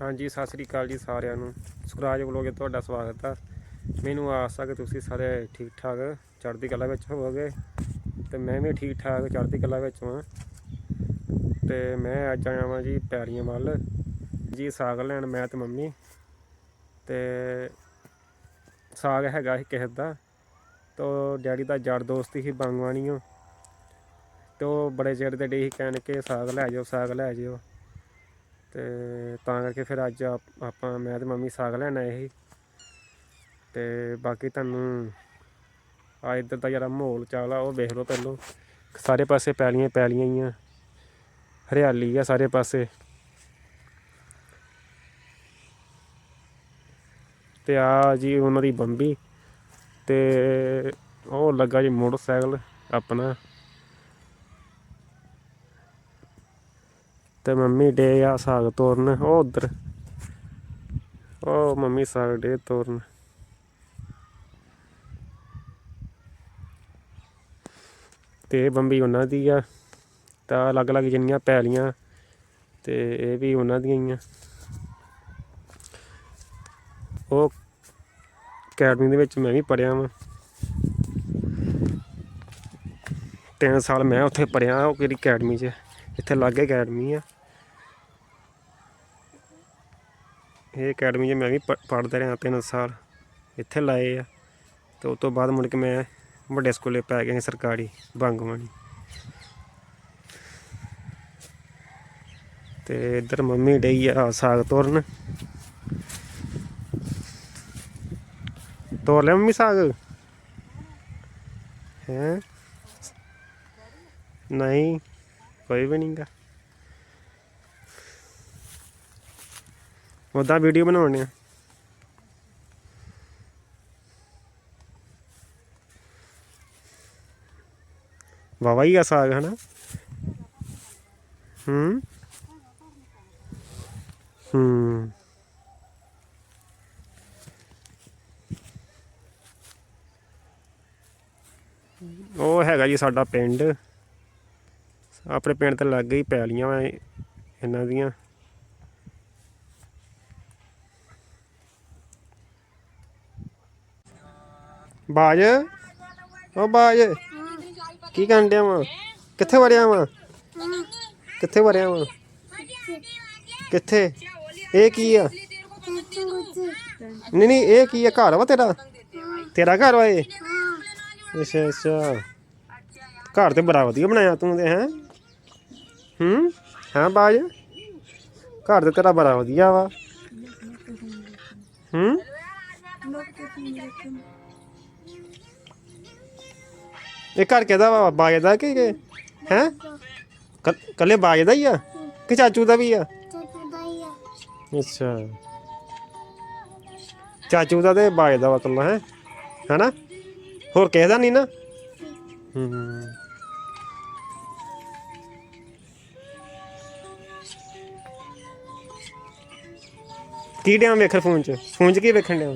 ਹਾਂਜੀ, ਸਤਿ ਸ੍ਰੀ ਅਕਾਲ ਜੀ ਸਾਰਿਆਂ ਨੂੰ। ਸੁਖਰਾਜ ਵਲੋਗੇ ਤੁਹਾਡਾ ਸਵਾਗਤ ਆ। ਮੈਨੂੰ ਆਸ ਆ ਕਿ ਤੁਸੀਂ ਸਾਰੇ ਠੀਕ ਠਾਕ ਚੜ੍ਹਦੀ ਕਲਾ ਵਿੱਚ ਹੋਵੋਗੇ। ਤੇ ਮੈਂ ਵੀ ਠੀਕ ਠਾਕ ਚੜ੍ਹਦੀ ਕਲਾ ਵਿੱਚ ਹਾਂ। ਤੇ ਮੈਂ ਅੱਜ ਆਇਆ ਵਾਂ ਜੀ ਪੈਰੀਆਂ ਵੱਲ। ਜੀ ਸਾਗ ਲੈਣ, ਮੈਂ ਤੇ ਮੰਮੀ। ਤੇ ਸਾਗ ਹੈਗਾ ਸੀ ਕਿਸੇ ਦਾ। ਤੋ ਡੈਡੀ ਦਾ ਜੜ ਦੋਸਤ ਸੀ ਬੰਗਵਾਣੀਓ ਤੇ ਉਹ ਬੜੇ ਚਿਰ ਦੇ ਡੇ ਸੀ ਕਹਿਣ ਕਿ ਸਾਗ ਲੈ ਜਾਓ, ਸਾਗ ਲੈ ਜਾਓ ਤੇ ਤਾਂ ਕਰਕੇ ਫਿਰ ਅੱਜ ਆਪ- ਆਪਾਂ ਮੈਂ ਤੇ ਮੰਮੀ ਸਾਗ ਲੈਣ ਆਏ ਸੀ। ਤੇ ਬਾਕੀ ਤੁਹਾਨੂੰ ਆ ਇੱਧਰ ਦਾ ਜਿਹੜਾ ਮਾਹੌਲ ਚਾਲ ਆ, ਉਹ ਵੇਖ ਲਓ ਪਹਿਲੋਂ। ਸਾਰੇ ਪਾਸੇ ਪੈਲੀਆਂ ਪੈਲੀਆਂ ਹੀ ਆ। ਹਰਿਆਲੀ ਆ ਸਾਰੇ ਪਾਸੇ। ਤੇ ਆ ਜੀ ਉਹਨਾਂ ਦੀ ਬੰਬੀ। ਤੇ ਉਹ ਲੱਗਾ ਜੀ ਮੋਟਰਸਾਈਕਲ ਆਪਣਾ। ਤੇ ਮੰਮੀ ਡੇ ਆ ਸਾਗ ਤੋਰਨ, ਉਹ ਉਧਰ। ਉਹ ਮੰਮੀ ਸਾਗ ਡੇ ਤੋਰਨ। ਤੇ ਬੰਬੀ ਉਹਨਾਂ ਦੀ ਆ, ਤਾਂ ਅਲੱਗ-ਅਲੱਗ ਜਿੰਨੀਆਂ ਪੈਲੀਆਂ, ਤੇ ਇਹ ਵੀ ਉਹਨਾਂ ਦੀਆਂ ਹੀ ਆ। ਉਹ ਅਕੈਡਮੀ ਦੇ ਵਿੱਚ ਮੈਂ ਵੀ ਪੜਿਆ ਵਾਂ। ਤਿੰਨ ਸਾਲ ਮੈਂ ਉੱਥੇ ਪੜਿਆ ਉਹ ਕਿਹੜੀ ਅਕੈਡਮੀ 'ਚ? ਇੱਥੇ ਲਾਗੇ ਅਕੈਡਮੀ ਆ। ਇਹ ਅਕੈਡਮੀ 'ਚ ਮੈਂ ਵੀ ਪ- ਪੜ੍ਹਦਾ ਰਿਹਾ ਤਿੰਨ ਸਾਲ। ਇੱਥੇ ਲਾਏ ਆ। ਤੇ ਉਸ ਤੋਂ ਬਾਅਦ ਮੁੜ ਕੇ ਮੈਂ ਵੱਡੇ ਸਕੂਲੇ ਪੈ ਗਿਆ ਸੀ ਸਰਕਾਰੀ, ਬੰਗਵਾਨੀ। ਤੇ ਇੱਧਰ ਮੰਮੀ ਡਈ ਆ ਸਾਗ ਤੋਰਨ। ਤੋਰ ਲਿਆ ਮੰਮੀ ਸਾਗ? ਹੈ? ਨਹੀਂ, ਕੋਈ ਵੀ ਨਹੀਂਗਾ ਉਹਦਾ ਵੀਡੀਓ ਬਣਾਉਣੀ ਆ। ਵਾਵਾ ਹੀ ਆ ਸਾਗ, ਹਨਾ? ਹੂੰ? ਹੂੰ। ਉਹ ਹੈਗਾ ਜੀ ਸਾਡਾ ਪਿੰਡ। ਆਪਣੇ ਪਿੰਡ ਤੇ ਲੱਗ ਗਈ ਪੈਲੀਆਂ ਵਾ ਇਹਨਾਂ ਦੀਆਂ। ਬਾਜ? ਉਹ ਬਾਜ। ਕੀ ਕਰਨ ਡਿਆ ਵਾ? ਕਿੱਥੇ ਵੜਿਆ ਵਾ? ਕਿੱਥੇ ਵੜਿਆ ਵਾ? ਕਿੱਥੇ? ਇਹ ਕੀ ਆ? ਨਹੀਂ ਨਹੀਂ, ਇਹ ਕੀ ਆ? ਘਰ ਵਾ ਤੇਰਾ? ਤੇਰਾ ਘਰ ਵਾ ਇਹ? ਅੱਛਾ ਅੱਛਾ। ਘਰ ਤੇ ਬੜਾ ਵਧੀਆ ਬਣਾਇਆ ਤੂੰ ਤੇ, ਹੈ? ਹੂੰ? ਹਾਂ ਬਾਜ? ਘਰ ਤੇ ਤੇਰਾ ਬੜਾ ਵਧੀਆ ਵਾ। ਹੂੰ? ਇਹ ਘਰ ਕਿਹਦਾ ਵਾ? ਬਾਜ ਦਾ ਕਿ ਹੈ? ਕੱਲੇ ਬਾਜ ਦਾ ਹੀ ਆ? ਕਿ ਚਾਚੂ ਦਾ ਵੀ ਆ? ਅੱਛਾ। ਚਾਚੂ ਦਾ ਤੇ ਬਾਜ ਦਾ ਵਾ ਕੱਲਾ ਹੈ। ਹੈਨਾ? ਹੋਰ ਕਿਸੇ ਦਾ ਨਹੀਂ ਨਾ? ਹੂੰ ਕੀ ਡਿਆ ਵੇਖਣ ਫੋਨ 'ਚ? ਫੋਨ 'ਚ ਕੀ ਵੇਖਣ ਡਿਆ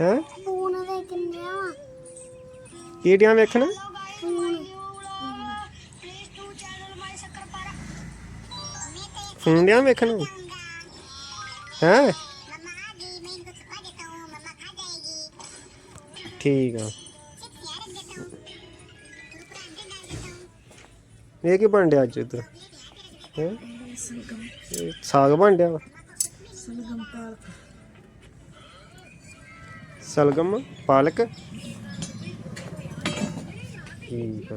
ਹੈ? ਕੀ ਡਿਆ ਵੇਖਣ? ਫੋਨ ਡਿਆ ਵੇਖਣ? ਹੈ? ਠੀਕ ਆ। ਇਹ ਕੀ ਬਣ ਡਿਆ ਅੱਜ ਇੱਧਰ? ਹੈ? ਸਾਗ ਬਣ ਡਿਆ ਵਾ? ਸਲਗਮ ਪਾਲਕ? ਠੀਕ ਆ।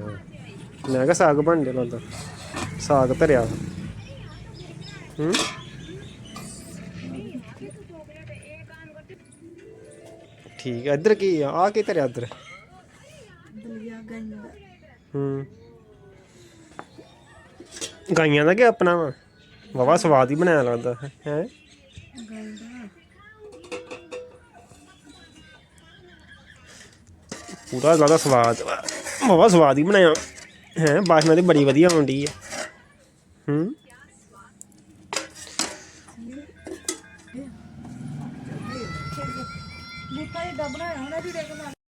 ਮੈਂ ਕਿਹਾ ਸਾਗ ਬਣ ਡਿਆ ਲੱਗਦਾ ਸਾਗ ਧਰਿਆ। ਹੂੰ? ਠੀਕ ਆ। ਇੱਧਰ ਕੀ ਆ? ਆ ਕੀ ਧਰਿਆ ਇੱਧਰ? ਹੂੰ। ਗਾਈਆਂ ਦਾ ਕਿ ਆਪਣਾ ਵਾ? ਵਾਵਾ ਸਵਾਦ ਹੀ ਬਣਾਇਆ ਲੱਗਦਾ, ਹੈ? ਪੂਰਾ ਜ਼ਿਆਦਾ ਸਵਾਦ ਬਹੁਤ ਸਵਾਦ ਹੀ ਬਣਾਇਆ। ਹੈ, ਬਾਸਮਤੀ ਬੜੀ ਵਧੀਆ ਹੁੰਦੀ ਹੈ ਹੂੰ। ਬੂਟਾ ਜਿੱਦਾਂ ਬਣਾਇਆ ਹੋਣਾ ਵੀਡੀਓ ਬਣਾ